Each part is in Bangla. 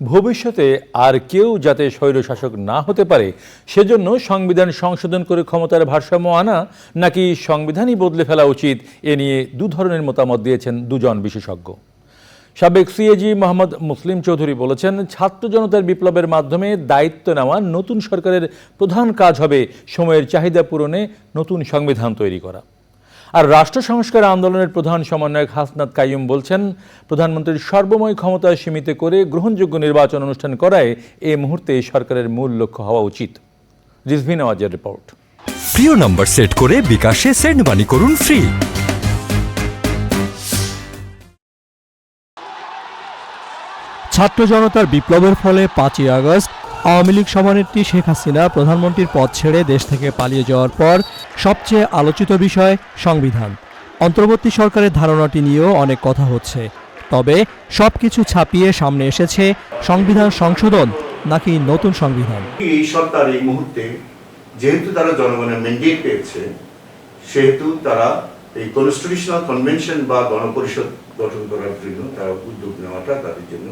ভবিষ্যতে আর কেউ যাতে স্বৈরশাসক না হতে পারে, সেজন্য সংবিধান সংশোধন করে ক্ষমতার ভারসাম্য আনা নাকি সংবিধানই বদলে ফেলা উচিত, এ নিয়ে দু ধরনের মতামত দিয়েছেন দুজন বিশেষজ্ঞ। সাবেক সিএজি মোহাম্মদ মুসলিম চৌধুরী বলেছেন, ছাত্র জনতার বিপ্লবের মাধ্যমে দায়িত্ব নেওয়া নতুন সরকারের প্রধান কাজ হবে সময়ের চাহিদা পূরণে নতুন সংবিধান তৈরি করা। আর রাষ্ট্র সংস্কার আন্দোলনের প্রধান সমন্বয়ক হাসনাত কাইয়ুম বলছেন প্রধানমন্ত্রীর সর্বময় ক্ষমতা সীমিত করে গ্রহণযোগ্য নির্বাচন অনুষ্ঠান করায় এই মুহূর্তে সরকারের মূল লক্ষ্য হওয়া উচিত। রিজভিন আওয়াজের রিপোর্ট। প্রিয় নম্বর সেট করে বিকাশে সেন্ড মানি করুন ফ্রি। ছাত্র জনতার বিপ্লবের ফলে পাঁচই আগস্ট আওয়ামী লীগ সভানেত্রী শেখ হাসিনা প্রধানমন্ত্রীর পদ ছেড়ে দেশ থেকে পালিয়ে যাওয়ার পর সবচেয়ে আলোচিত বিষয় সংবিধান। অন্তর্বর্তী সরকারের ধারণাটি নিয়েও অনেক কথা হচ্ছে। তবে সবকিছু ছাপিয়ে সামনে এসেছে সংবিধান সংশোধন নাকি নতুন সংবিধান। এই সরকার এই মুহূর্তে যেহেতু তারা জনগণের ম্যান্ডেট পেয়েছে, সেহেতু তারা এই কনস্টিটিউশনাল কনভেনশন বা গণপরিষদ গঠন করার জন্য তারা উদ্যোগ নেওয়াটা তাদের জন্য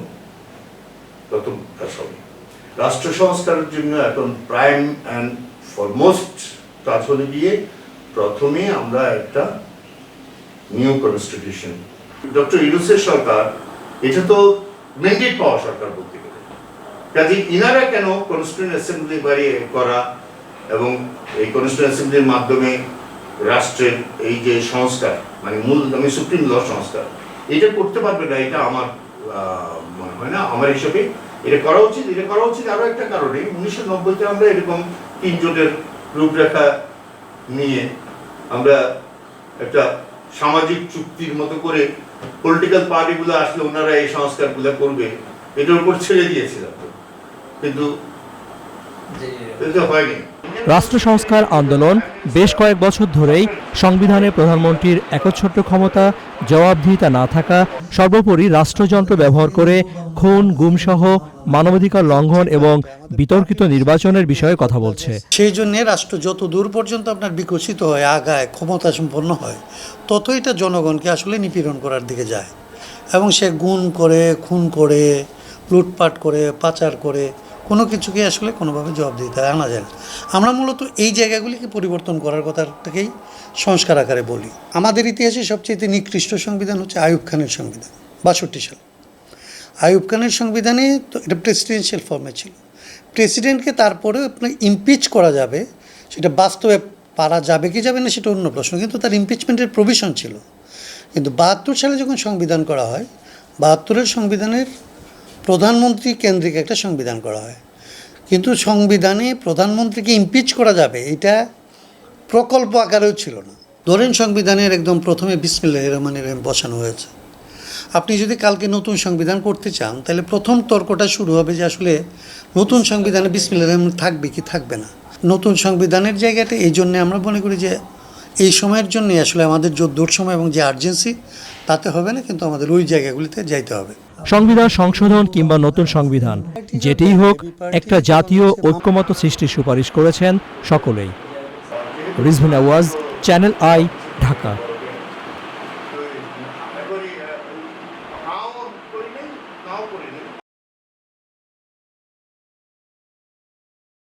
কাজ হবে। রাষ্ট্র সংস্কারের জন্য এখন প্রাইম অ্যান্ড ফরমোস্ট কাজ হলে গিয়ে প্রথমে আমরা একটা নিউ কনস্টিটিউশন ডক্টর ইউনুসের সরকার, এটা তো ম্যান্ডেট পাওয়া সরকার বলতে গেলে। কাজে ইনারা কেন কনস্টিটিউন্ট অ্যাসেম্বলি বাড়িয়ে করা এবং এই কনস্টিটিউন্ট অ্যাসেম্বলির মাধ্যমে রাষ্ট্রের এই যে সংস্কার মানে মূল আমি সুপ্রিম ল সংস্কার, এটা করতে পারবে না, এটা আমার মনে হয় না, আমার হিসাবে এটা করা উচিত, এটা করা উচিত আরও একটা কারণে। উনিশশো নব্বইতে আমরা এরকম তিনজনের রূপরেখা নিয়ে আমরা একটা সামাজিক চুক্তির মতো করে পলিটিক্যাল পার্টিগুলো আসলে ওনারা এই সংস্কারগুলো করবে, এটার উপর ছেড়ে দিয়েছিলাম। কিন্তু রাষ্ট্র সংস্কার আন্দোলন বেশ কয়েক বছর ধরেই সংবিধানে প্রধানমন্ত্রীর একচ্ছত্র ক্ষমতা জবাবদিহিতা না থাকা সর্বোপরি রাষ্ট্রযন্ত্র ব্যবহার করে খুন গুমসহ মানবাধিকার লঙ্ঘন এবং বিতর্কিত নির্বাচনের বিষয়ে কথা বলছে। সেই জন্য রাষ্ট্র যত দূর পর্যন্ত আপনার বিকশিত হয় আগায় ক্ষমতা সম্পন্ন হয় তত এটা জনগণকে আসলে নিপীড়ন করার দিকে যায়। এবং সে গুণ করে খুন করে লুটপাট করে পাচার করে কোনো কিছুকে আসলে কোনোভাবে জবাব জবাবদিহিতা আনা যায় না আমরা মূলত এই জায়গাগুলিকে পরিবর্তন করার কথাটাকেই সংস্কার আকারে বলি। আমাদের ইতিহাসে সবচেয়ে নিকৃষ্ট সংবিধান হচ্ছে আয়ুব খানের সংবিধান, বাষট্টি সাল। আয়ুব খানের সংবিধানে তো এটা প্রেসিডেন্সিয়াল ফর্মে ছিল। প্রেসিডেন্টকে তারপরে আপনার ইমপিচ করা যাবে, সেটা বাস্তবে পারা যাবে কি যাবে না সেটা অন্য প্রশ্ন, কিন্তু তার ইমপিচমেন্টের প্রভিশন ছিল। কিন্তু বাহাত্তর সালে যখন সংবিধান করা হয়, বাহাত্তরের সংবিধানের প্রধানমন্ত্রী কেন্দ্রিক একটা সংবিধান করা হয়। কিন্তু সংবিধানে প্রধানমন্ত্রীকে ইমপিচ করা যাবে, এটা প্রকল্প আকারেও ছিল না। ধরেন সংবিধানের একদম প্রথমে বিসমিল্লাহ রহমানের রহিম বসানো হয়েছে। আপনি যদি কালকে নতুন সংবিধান করতে চান, তাহলে প্রথম তর্কটা শুরু হবে যে আসলে নতুন সংবিধানে বিসমিল্লাহ রহমান থাকবে কি থাকবে না। নতুন সংবিধানের জায়গাটা এই জন্যে আমরা মনে করি যে এই সময়ের জন্য আসলে আমাদের জোর সময় এবং যে আর্জেন্সি তাতে হবে না কিন্তু আমাদের ওই জায়গাগুলিতে যাইতে হবে। সংবিধান সংশোধন কিংবা নতুন সংবিধান যেটিই হোক একটা জাতীয় ঐক্যমত সৃষ্টির সুপারিশ করেছেন সকলেই। রিজভিন আওয়াজ চ্যানেল আই ঢাকা।